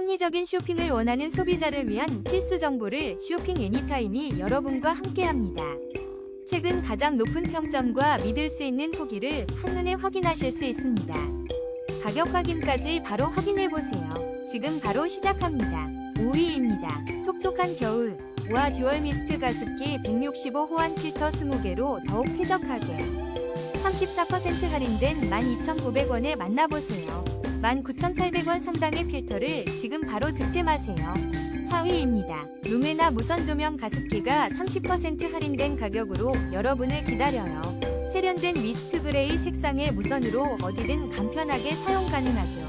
합리적인 쇼핑을 원하는 소비자를 위한 필수 정보를 쇼핑 애니타임이 여러분과 함께합니다. 최근 가장 높은 평점과 믿을 수 있는 후기를 한눈에 확인하실 수 있습니다. 가격 확인까지 바로 확인해 보세요. 지금 바로 시작합니다. 5위입니다. 촉촉한 겨울 와 듀얼 미스트 가습기 165 호환 필터 20개로 더욱 쾌적하게 34% 할인된 12,900원에 만나보세요. 19,800원 상당의 필터를 지금 바로 득템하세요. 4위입니다. 루메나 무선 조명 가습기가 30% 할인된 가격으로 여러분을 기다려요. 세련된 미스트 그레이 색상의 무선으로 어디든 간편하게 사용 가능하죠.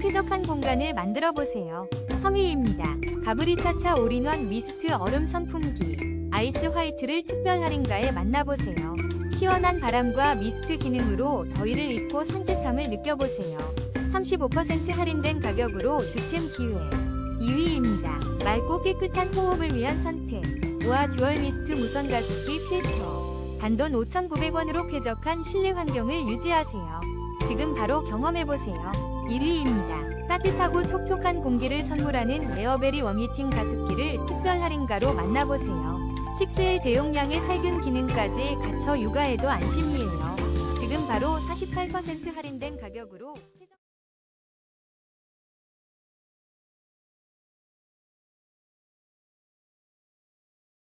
쾌적한 공간을 만들어 보세요. 3위입니다. 가브리차차 올인원 미스트 얼음 선풍기 아이스 화이트를 특별 할인가에 만나보세요. 시원한 바람과 미스트 기능으로 더위를 잊고 산뜻함을 느껴보세요. 35% 할인된 가격으로 득템 기회. 2위입니다. 맑고 깨끗한 호흡을 위한 선택. 우아 듀얼 미스트 무선 가습기 필터. 단돈 5,900원으로 쾌적한 실내 환경을 유지하세요. 지금 바로 경험해보세요. 1위입니다. 따뜻하고 촉촉한 공기를 선물하는 에어베리 워미팅 가습기를 특별 할인가로 만나보세요. 6L 대용량의 살균 기능까지 갖춰 육아에도 안심이에요. 지금 바로 48% 할인된 가격으로